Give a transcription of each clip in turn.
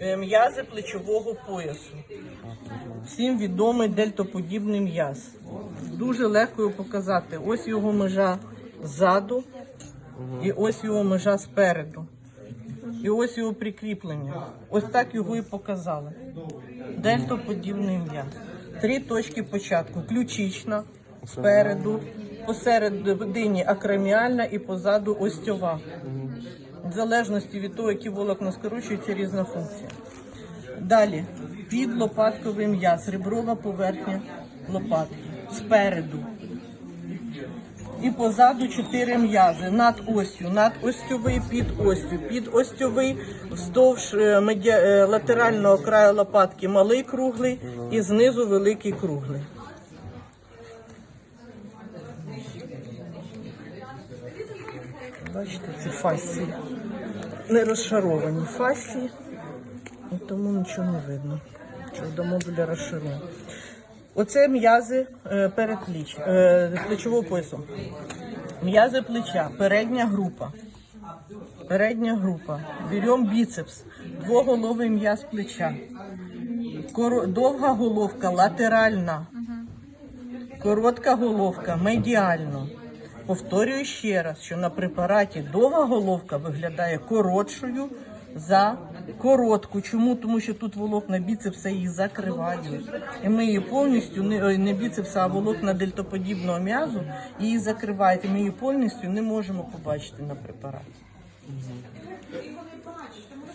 Е, М'язи плечового поясу. Всім відомий дельтоподібний м'яз. Дуже легко його показати. Ось його межа ззаду і ось його межа спереду. І ось його прикріплення. Ось так його і показали. Дельтоподібний м'яз. Три точки початку. Ключична спереду, посередині акроміальна і позаду остьова. В залежності від того, які волокна скорочуються, різна функція. Далі підлопатковий м'яз, реброва поверхня лопатки спереду. І позаду чотири м'язи над остю, над остьовий, під остю, під остьовий, вздовж е, е, латерального краю лопатки малий круглий і знизу великий круглий. Бачите, це фасції. Не розшаровані фасції, і тому нічого не видно. Що до модуля розширено. Оце м'язи е, передпліч, е, плечового поясу. М'язи плеча, передня група. Передня група. Беремо біцепс, двоголовий м'яз плеча. Довга головка латеральна. Коротка головка медіально. Повторюю ще раз, що на препараті довга головка виглядає коротшою за коротку. Чому? Тому що тут волокна біцепса її закривають. І ми її повністю, не, не біцепса, а волокна дельтоподібного м'язу, її закривають. І ми її повністю не можемо побачити на препараті.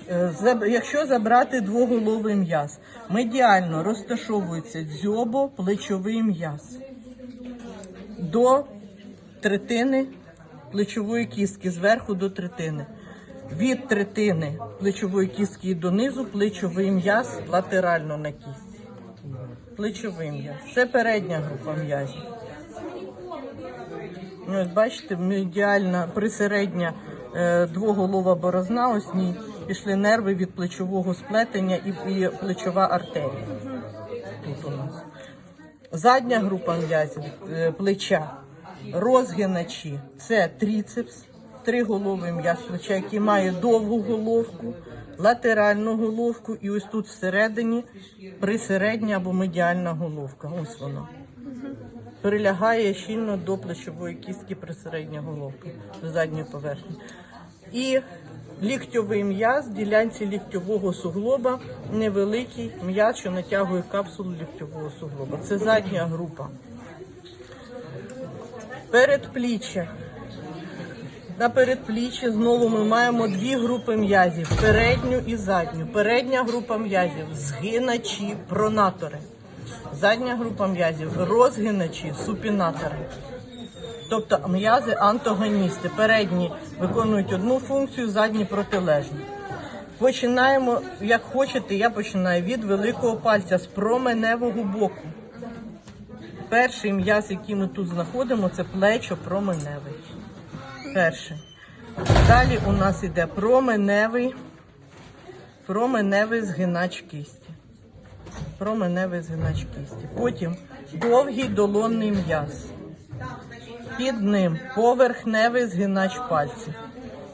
Е, Якщо забрати двоголовий м'яз, медіально розташовується дзьобо, плечовий м'яз до третини плечової кістки, зверху до третини. Від третини плечової кістки донизу плечовий м'яз латерально на кісті. Плечовий м'яз. Це передня група м'язів. Ну, Ось бачите, медіальна присередня е, двоголова борозна, ось ній пішли нерви від плечового сплетення і, і плечова артерія. Тут у нас. Задня група м'язів е, плеча, розгиначі це тріцепс, триголовий м'яз плеча, який має довгу головку, латеральну головку, і ось тут всередині присередня або медіальна головка. Ось воно. Прилягає щільно до плечової кістки присередня головка, до задньої поверхні. І ліктьовий м'яз, ділянці ліктьового суглоба, невеликий м'яз, що натягує капсулу ліктьового суглоба. Це задня група. Передпліччя. На передпліччі знову ми маємо дві групи м'язів: передню і задню. Передня група м'язів згиначі, пронатори. Задня група м'язів розгиначі, супінатори. Тобто м'язи антагоністи. Передні виконують одну функцію, задні протилежні. Починаємо, як хочете, я починаю від великого пальця з променевого боку. Перший м'яз, який ми тут знаходимо, це плечо променевий. Перший. Далі у нас іде променевий, променевий згинач кисті. Променевий згинач кисті. Потім довгий долонний м'яз. Під ним поверхневий згинач пальців.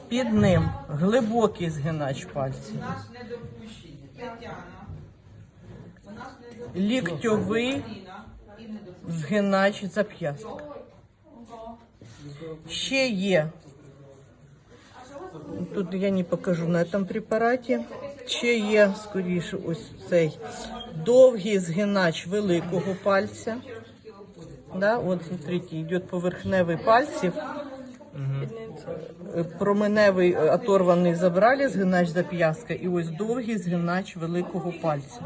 Під ним глибокий згинач пальців. Ліктьовий згинач зап'ястка. Ще є. Тут я не покажу на цьому препараті. Ще є, скоріше, ось цей довгий згинач великого пальця. Да, от смотрите, йде поверхневий пальців. Е, Променевий е, оторваний забрали згинач зап'ястка і ось довгий згинач великого пальця.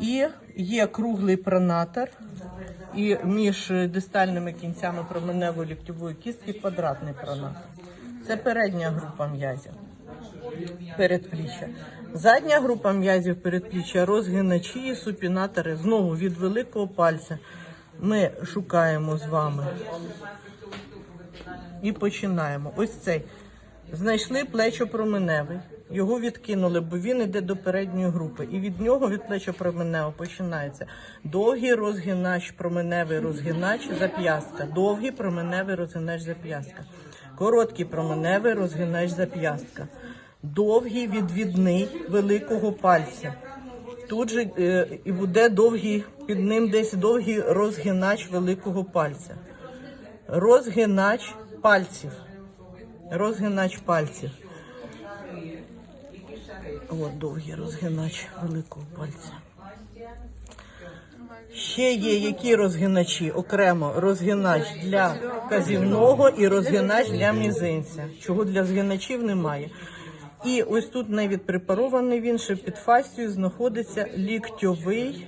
І є круглий пронатор, і між дистальними кінцями променевої ліктьової кістки квадратний пронатор. Це передня група м'язів передпліччя. Задня група м'язів передпліччя розгиначі і супінатори. Знову від великого пальця ми шукаємо з вами і починаємо. Ось цей. Знайшли плечо променевий. Його відкинули, бо він йде до передньої групи. І від нього, від плеча променевого, починається довгий розгинач, променевий розгинач зап'ястка. Довгий променевий розгинач зап'ястка. Короткий променевий розгинач зап'ястка. довгий відвідний великого пальця. Тут же е, і буде довгий, під ним десь довгий розгинач великого пальця. Розгинач пальців. Розгинач пальців. От довгий розгинач великого пальця. Ще є які розгиначі? Окремо розгинач для казівного і розгинач для мізинця. Чого для згиначів немає. І ось тут не відпрепарований він, ще під фастію знаходиться ліктьовий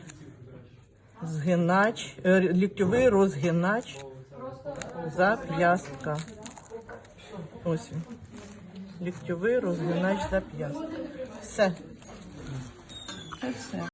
згинач, е, ліктьовий розгинач зап'ястка. Ось він. Ліктьовий розгинач зап'ястка. Все. Це все.